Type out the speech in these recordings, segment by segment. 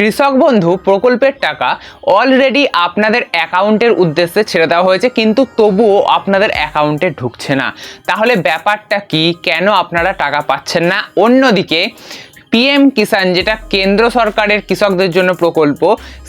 কৃষক বন্ধু, প্রকল্পের টাকা অলরেডি আপনাদের অ্যাকাউন্টের উদ্দেশ্যে ছেড়ে দেওয়া হয়েছে, কিন্তু তবুও আপনাদের অ্যাকাউন্টে ঢুকছে না। তাহলে ব্যাপারটা কি? কেন আপনারা টাকা পাচ্ছেন না? অন্যদিকে পিএম কিষাণ, যেটা কেন্দ্র সরকারের কৃষকদের জন্য প্রকল্প,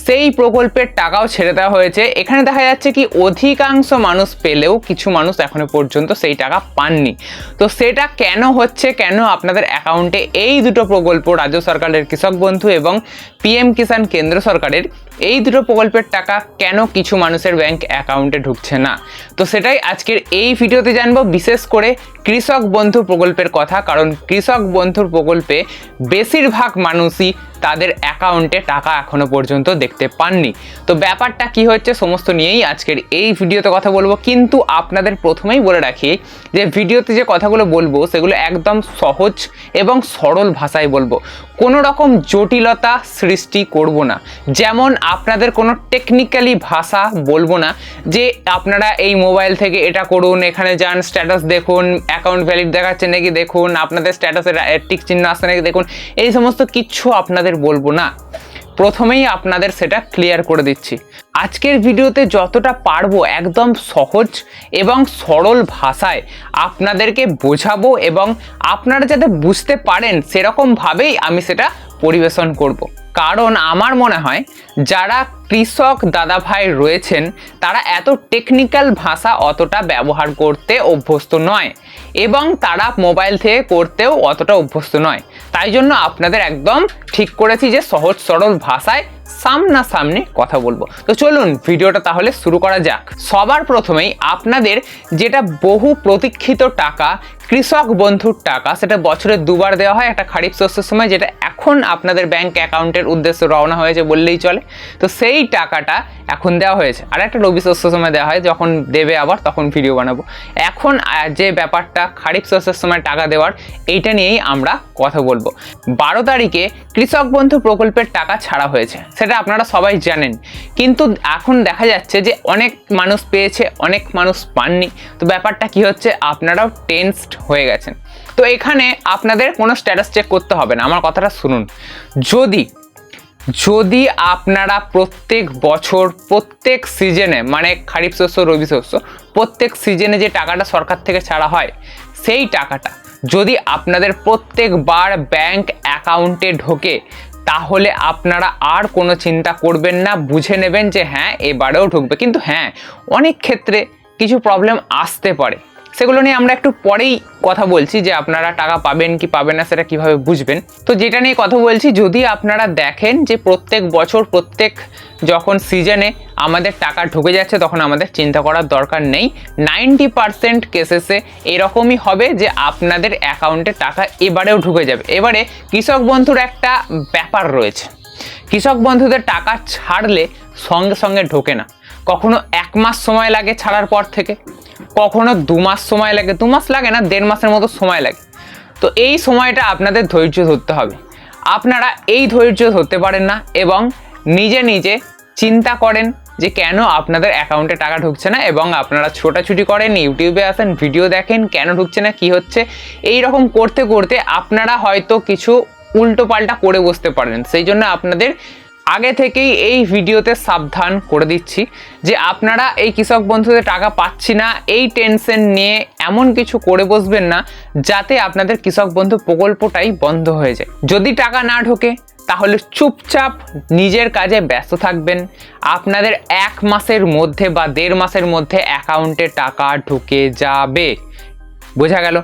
সেই প্রকল্পের টাকাও ছেড়ে দেওয়া হয়েছে। এখানে দেখা যাচ্ছে কি অধিকাংশ মানুষ পেলেও কিছু মানুষ এখনও পর্যন্ত সেই টাকা পাননি। তো সেটা কেন হচ্ছে, কেন আপনাদের অ্যাকাউন্টে এই দুটো প্রকল্প, রাজ্য সরকারের কৃষক বন্ধু এবং পিএম কিষাণ কেন্দ্র সরকারের, এই দুটো প্রকল্পের টাকা কেন কিছু মানুষের ব্যাংক অ্যাকাউন্টে ঢুকছে না? তো সেটাই আজকের এই ভিডিওতে জানব। বিশেষ করে কৃষক বন্ধু প্রকল্পের কথা, কারণ কৃষক বন্ধুর প্রকল্পে বেশিরভাগ মানুষই তাদের অ্যাকাউন্টে টাকা এখনও পর্যন্ত দেখতে পাননি। তো ব্যাপারটা কি হচ্ছে সমস্ত নিয়েই আজকের এই ভিডিওতে কথা বলব। কিন্তু আপনাদের প্রথমেই বলে রাখি যে ভিডিওতে যে কথাগুলো বলব, সেগুলো একদম সহজ এবং সরল ভাষায় বলব। কোনো রকম জটিলতা সৃষ্টি করব না। যেমন আপনাদের কোনো টেকনিক্যালি ভাষা বলব না যে আপনারা এই মোবাইল থেকে এটা করুন, এখানে যান স্ট্যাটাস দেখুন অ্যাকাউন্ট ভ্যালিড দেখাচ্ছে নাকি দেখুন, আপনাদের স্ট্যাটাসের টিক চিহ্ন আসছে নাকি দেখুন, এই সমস্ত কিছু আপনাদের বলব না প্রথমেই আপনাদের সেটা ক্লিয়ার করে দিচ্ছি আজকের ভিডিওতে যতটা পারব একদম সহজ এবং সরল ভাষায় আপনাদেরকে বোঝাবো এবং আপনারা যাতে বুঝতে পারেন সেরকমভাবেই আমি সেটা পরিবেশন করব। কারণ আমার মনে হয়, যারা কৃষক দাদা ভাই রয়েছেন, তারা এত টেকনিক্যাল ভাষা অতটা ব্যবহার করতে অভ্যস্ত নয় এবং তারা মোবাইল থেকে করতেও অতটা অভ্যস্ত নয়। তাই জন্য আপনাদের একদম ঠিক করেছি যে সহজ সরল ভাষায় সামনাসামনি কথা বলব। তো চলুন ভিডিওটা তাহলে শুরু করা যাক। সবার প্রথমেই আপনাদের যেটা বহু প্রতীক্ষিত টাকা, কৃষক বন্ধুর টাকা, সেটা বছরে দুবার দেওয়া হয় একটা খারিফ শস্যের সময়, যেটা এখন আপনাদের ব্যাংক অ্যাকাউন্টের উদ্দেশ্যে রওনা হয়েছে বললেই চলে। তো সেই টাকাটা এখন দেওয়া হয়েছে। আর একটা রবি শস্যের সময় দেওয়া হয়, যখন দেবে আবার তখন ভিডিও বানাবো। এখন যে ব্যাপারটা খারিফ শস্যের সময় টাকা দেওয়ার, এইটা নিয়েই আমরা কথা বলব। বারো তারিখে কৃষক বন্ধু প্রকল্পের টাকা ছাড়া হয়েছে, সেটা আপনারা সবাই জানেন। কিন্তু এখন দেখা যাচ্ছে যে অনেক মানুষ পেয়েছে, অনেক মানুষ পাননি। তো ব্যাপারটা কি হচ্ছে, আপনারাও টেনসড হয়ে গেছেন। তো এখানে আপনাদের কোনো স্ট্যাটাস চেক করতে হবে না। আমার কথাটা শুনুন। যদি যদি আপনারা প্রত্যেক বছর, প্রত্যেক সিজনে মানে খারিফ শস্য, রবি শস্য, প্রত্যেক সিজনে যে টাকাটা সরকার থেকে ছাড়া হয়, সেই টাকাটা যদি আপনাদের প্রত্যেকবার ব্যাংক অ্যাকাউন্টে ঢোকে, তাহলে আপনারা আর কোনো চিন্তা করবেন না, বুঝে নেবেন যে হ্যাঁ এবারেও ঢুকবে। কিন্তু হ্যাঁ অনেক ক্ষেত্রে কিছু প্রবলেম আসতে পারে। সেগুলো নিয়ে আমরা একটু পরেই কথা বলছি যে আপনারা টাকা পাবেন কি পাবেন না সেটা কীভাবে বুঝবেন। তো যেটা নিয়ে কথা বলছি, যদি আপনারা দেখেন যে প্রত্যেক বছর, প্রত্যেক যখন সিজনে আমাদের টাকা ঢুকে যাচ্ছে, তখন আমাদের চিন্তা করার দরকার নেই। নাইনটি পারসেন্ট কেসেসে এরকমই হবে যে আপনাদের অ্যাকাউন্টে টাকা এবারেও ঢুকে যাবে। এবারে কৃষক বন্ধুর একটা ব্যাপার রয়েছে। কৃষক বন্ধুদের টাকা ছাড়লে সঙ্গে সঙ্গে ঢোকে না। কখনো এক মাস সময় লাগে ছাড়ার পর থেকে। কখনো দু মাস সময় লাগে, দু মাস লাগে না, দেড় মাসের মতো সময় লাগে। তো এই সময়টা আপনাদের ধৈর্য ধরতে হবে। আপনারা এই ধৈর্য ধরতে পারেন না এবং নিজে নিজে চিন্তা করেন যে কেন আপনাদের অ্যাকাউন্টে টাকা ঢুকছে না এবং আপনারা ছোটাছুটি করেন, ইউটিউবে আসেন, ভিডিও দেখেন, কেন ঢুকছে না, কি হচ্ছে। এই রকম করতে করতে আপনারা হয়তো কিছু উল্টো পাল্টা করে বসতে পারেন সেই জন্য আপনাদের আগে থেকেই এই ভিডিওতে সাবধান করে দিচ্ছি যে আপনারা এই কৃষক বন্ধুদের টাকা পাচ্ছি না, এই টেনশন নিয়ে এমন কিছু করে বসবেন না যাতে আপনাদের কৃষক বন্ধু প্রকল্পটাই বন্ধ হয়ে যায়। যদি টাকা না ঢোকে, তাহলে চুপচাপ নিজের কাজে ব্যস্ত থাকবেন। আপনাদের এক মাসের মধ্যে বা দেড় মাসের মধ্যে অ্যাকাউন্টে টাকা ঢুকে যাবে। বোঝা গেল?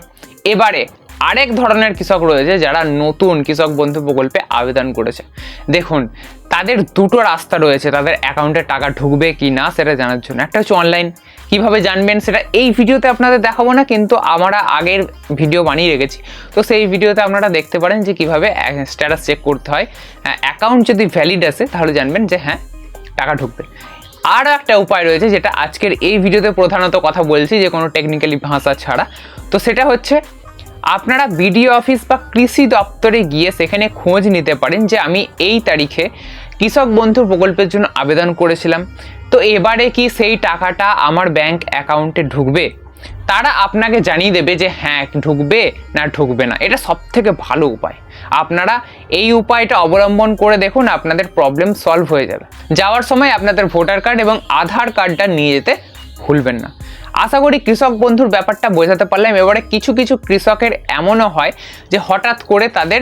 এবারে আরেক ধরনের কৃষক রয়েছে যারা নতুন কৃষক বন্ধু প্রকল্পে আবেদন করেছে। দেখুন, তাদের দুটো রাস্তা রয়েছে, তাদের অ্যাকাউন্টে টাকা ঢুকবে কি না সেটা জানার জন্য। একটা হচ্ছে অনলাইন। কীভাবে জানবেন সেটা এই ভিডিওতে আপনাদের দেখাবো না, কিন্তু আমরা আগের ভিডিও বানিয়ে রেখেছি। তো সেই ভিডিওতে আপনারা দেখতে পারেন যে কীভাবে স্ট্যাটাস চেক করতে হয়। অ্যাকাউন্ট যদি ভ্যালিড আসে, তাহলে জানবেন যে হ্যাঁ টাকা ঢুকবে। আর একটা উপায় রয়েছে যেটা আজকের এই ভিডিওতে প্রধানত কথা বলছি, যে কোনো টেকনিক্যালি ভাষা ছাড়া। তো সেটা হচ্ছে আপনারা বিডিও অফিস বা কৃষি দপ্তরে গিয়ে সেখানে খোঁজ নিতে পারেন যে আমি এই তারিখে কৃষক বন্ধু প্রকল্পের জন্য আবেদন করেছিলাম। তো এবারে কি সেই টাকাটা আমার ব্যাংক অ্যাকাউন্টে ঢুকবে? তারা আপনাকে জানিয়ে দেবে যে হ্যাঁ ঢুকবে না ঢুকবে না। এটা সব থেকে ভালো উপায়। আপনারা এই উপায়টা অবলম্বন করে দেখুন, আপনাদের প্রবলেম সলভ হয়ে যাবে। যাওয়ার সময় আপনাদের ভোটার কার্ড এবং আধার কার্ডটা নিয়ে যেতে ভুলবেন না। আশা করি কৃষক বন্ধুর ব্যাপারটা বোঝাতে পারলাম। এবারে কিছু কিছু কৃষকের এমনও হয় যে হঠাৎ করে তাদের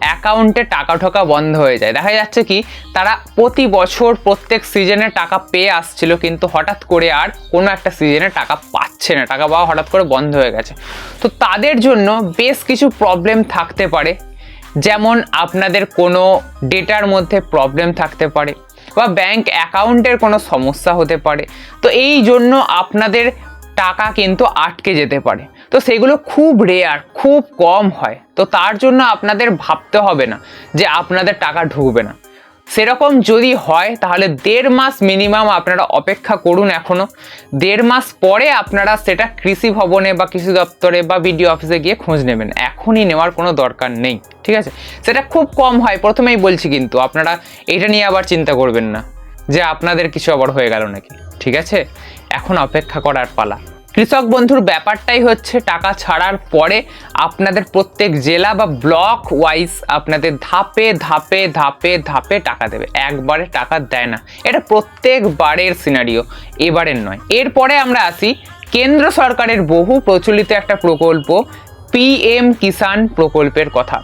অ্যাকাউন্টে টাকা ঠোকা বন্ধ হয়ে যায়। দেখা যাচ্ছে কি, তারা প্রতি বছর প্রত্যেক সিজনে টাকা পেয়ে আসছিল, কিন্তু হঠাৎ করে আর কোনো একটা সিজনে টাকা পাচ্ছে না। টাকা পাওয়া হঠাৎ করে বন্ধ হয়ে গেছে। তো তাদের জন্য বেশ কিছু প্রবলেম থাকতে পারে। যেমন আপনাদের কোনো ডেটার মধ্যে প্রবলেম থাকতে পারে। বা ব্যাংক অ্যাকাউন্টের কোনো সমস্যা হতে পারে। তো এই জন্য আপনাদের টাকা কিন্তু আটকে যেতে পারে। তো সেগুলো খুব রেয়ার খুব কম হয়। তো তার জন্য আপনাদের ভাবতে হবে না যে আপনাদের টাকা ঢুকবে না। সেরকম যদি হয়, তাহলে দেড় মাস মিনিমাম আপনারা অপেক্ষা করুন এখনও। দেড় মাস পরে আপনারা সেটা কৃষি ভবনে বা কৃষি দপ্তরে বা বিডিও অফিসে গিয়ে খোঁজ নেবেন। এখনই নেওয়ার কোনো দরকার নেই, ঠিক আছে? সেটা খুব কম হয়, প্রথমেই বলছি কিন্তু, আপনারা এটা নিয়ে আবার চিন্তা করবেন না যে আপনাদের কিছু আবার হয়ে গেল নাকি, ঠিক আছে? এখন অপেক্ষা করার পালা। কৃষক বন্ধুর ব্যাপারটাই হচ্ছে, টাকা ছাড়ার পরে আপনাদের প্রত্যেক জেলা বা ব্লক ওয়াইজ আপনাদের ধাপে ধাপে ধাপে ধাপে টাকা দেবে। একবারে টাকা দেয় না। এটা প্রত্যেকবারের সিনারিও এবারের নয়। এরপরে আমরা আসি, কেন্দ্র সরকারের বহু প্রচলিত একটা প্রকল্প পিএম কিষাণ প্রকল্পের কথা।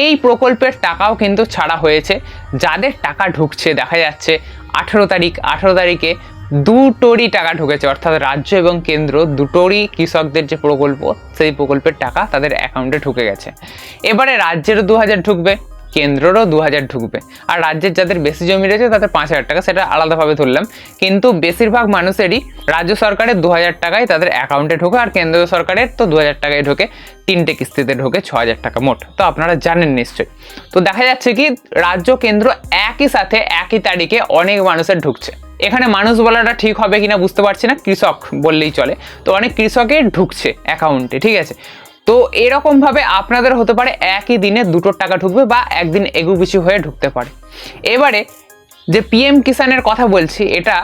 এই প্রকল্পের টাকাও কিন্তু ছাড়া হয়েছে। যাদের টাকা ঢুকছে, দেখা যাচ্ছে আঠেরো তারিখ, আঠেরো তারিখে দুটোরই টাকা ঢুকেছে, অর্থাৎ রাজ্য এবং কেন্দ্র দুটোরই কৃষকদের যে প্রকল্প, সেই প্রকল্পের টাকা তাদের অ্যাকাউন্টে ঢুকে গেছে। এবারে রাজ্যেরও দু হাজার ঢুকবে, কেন্দ্রেরও দু হাজার ঢুকবে। আর রাজ্যের যাদের বেশি জমি রয়েছে, তাদের পাঁচ হাজার টাকা, সেটা আলাদাভাবে ধরলাম। কিন্তু বেশিরভাগ মানুষেরই রাজ্য সরকারের দু হাজার টাকাই তাদের অ্যাকাউন্টে ঢোকে, আর কেন্দ্রীয় সরকারের তো দু হাজার টাকায় ঢোকে। তিনটে কিস্তিতে ঢোকে ছ হাজার টাকা মোট। তো আপনারা জানেন নিশ্চয়ই। তো দেখা যাচ্ছে কি, রাজ্য, কেন্দ্র একই সাথে একই তারিখে অনেক মানুষের ঢুকছে। এখানে মানুষ বলাটা ঠিক হবে কিনা বুঝতে পারছি না, কৃষক বললেই চলে। তো অনেক কৃষকের ঢুকছে অ্যাকাউন্টে ঠিক আছে? তো এরকমভাবে আপনাদের হতে পারে একই দিনে দুটো টাকা ঢুকবে বা একদিন এগু পিছু হয়ে ঢুকতে পারে। এবারে যে পিএম কিষানের কথা বলছি, এটা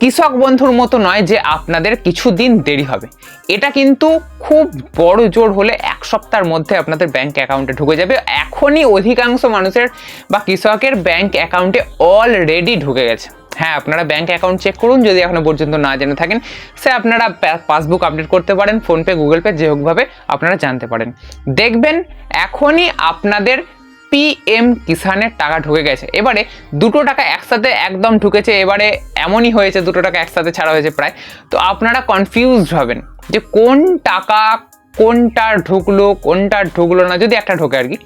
কৃষক বন্ধুর মতো নয় যে আপনাদের কিছু দিন দেরি হবে। এটা কিন্তু খুব বড় জোর হলে এক সপ্তাহের মধ্যে আপনাদের ব্যাংক অ্যাকাউন্টে ঢুকে যাবে। এখনই অধিকাংশ মানুষের বা কৃষকের ব্যাংক অ্যাকাউন্টে অলরেডি ঢুকে গেছে। হ্যাঁ আপনারা ব্যাঙ্ক অ্যাকাউন্ট চেক করুন, যদি এখনও পর্যন্ত না জেনে থাকেন, সে আপনারা পাসবুক আপডেট করতে পারেন ফোনপে গুগল পে যে হোকভাবে আপনারা জানতে পারেন। দেখবেন এখনই আপনাদের পিএম কিষানের টাকা ঢুকে গেছে। এবারে দুটো টাকা একসাথে একদম ঢুকেছে, এবারে এমনই হয়েছে, দুটো টাকা একসাথে ছাড়া হয়েছে প্রায়। তো আপনারা কনফিউজড হবেন যে কোন টাকা কোনটা ঢুকলো কোনটা ঢুকলো না, যদি একটা ঢোকে আর কি।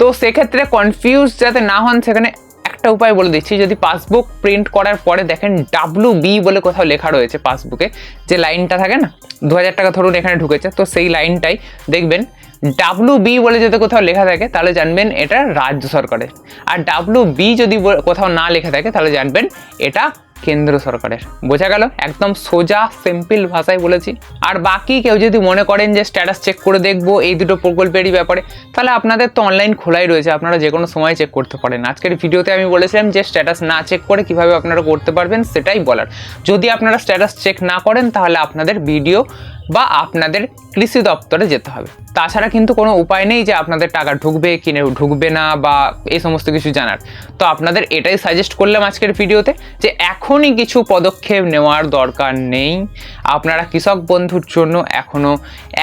তো সেক্ষেত্রে কনফিউজ যাতে না হন, সেখানে একটা উপায় বলে দিচ্ছি, যদি পাসবুক প্রিন্ট করার পরে দেখেন ডাব্লু বি বলে কোথাও লেখা রয়েছে পাসবুকে যে লাইনটা থাকে না দু হাজার টাকা ধরুন এখানে ঢুকেছে, তো সেই লাইনটাই দেখবেন ডাব্লু বি বলে যদি কোথাও লেখা থাকে, তাহলে জানবেন এটা রাজ্য সরকারের। আর ডাব্লু বি যদি কোথাও না লেখা থাকে, তাহলে জানবেন এটা কেন্দ্র সরকারের। বোঝা গেল? একদম সোজা সিম্পল ভাষায় বলেছি। আর বাকি কেউ যদি মনে করেন যে স্ট্যাটাস চেক করে দেখব, এই দুটো প্রকল্পেরই ব্যাপারে, তাহলে আপনাদের তো অনলাইন খোলাই রয়েছে। আপনারা যে কোনো সময় চেক করতে পারেন। আজকের ভিডিওতে আমি বলেছিলাম যে স্ট্যাটাস না চেক করে কীভাবে আপনারা করতে পারবেন, সেটাই বলার। যদি আপনারা স্ট্যাটাস চেক না করেন, তাহলে আপনাদের ভিডিও বা আপনাদের কৃষি দপ্তরে যেতে হবে। তাছাড়া কিন্তু কোনো উপায় নেই যে আপনাদের টাকা ঢুকবে, কিনে ঢুকবে না বা এই সমস্ত কিছু জানার। তো আপনাদের এটাই সাজেস্ট করলাম আজকের ভিডিওতে যে এখনই কিছু পদক্ষেপ নেওয়ার দরকার নেই। আপনারা কৃষক বন্ধুর জন্য এখনও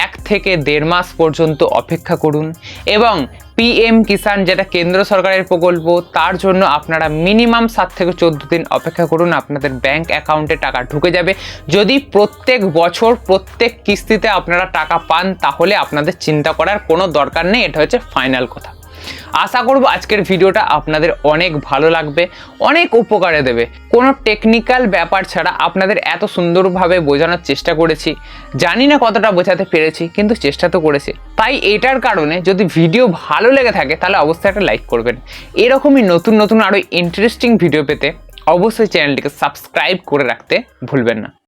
এক থেকে দেড় মাস পর্যন্ত অপেক্ষা করুন এবং পিএম কিষান যেটা কেন্দ্র সরকারের প্রকল্প, তার জন্য আপনারা মিনিমাম সাত থেকে চোদ্দ দিন অপেক্ষা করুন, আপনাদের ব্যাংক অ্যাকাউন্টে টাকা ঢুকে যাবে। যদি প্রত্যেক বছর, প্রত্যেক কিস্তিতে আপনারা টাকা পান, তাহলে আপনাদের চিন্তা করার কোনো দরকার নেই, এটা হচ্ছে ফাইনাল কথা। আশা করব আজকের ভিডিওটা আপনাদের অনেক ভালো লাগবে, অনেক উপকারে দেবে। কোনো টেকনিক্যাল ব্যাপার ছাড়া আপনাদের এত সুন্দরভাবে বোঝানোর চেষ্টা করেছি। জানি না কতটা বোঝাতে পেরেছি, কিন্তু চেষ্টা তো করেছি। তাই এটার কারণে যদি ভিডিও ভালো লেগে থাকে, তাহলে অবশ্যই একটা লাইক করবেন। এরকমই নতুন নতুন আরও ইন্টারেস্টিং ভিডিও পেতে অবশ্যই চ্যানেলটিকে সাবস্ক্রাইব করে রাখতে ভুলবেন না।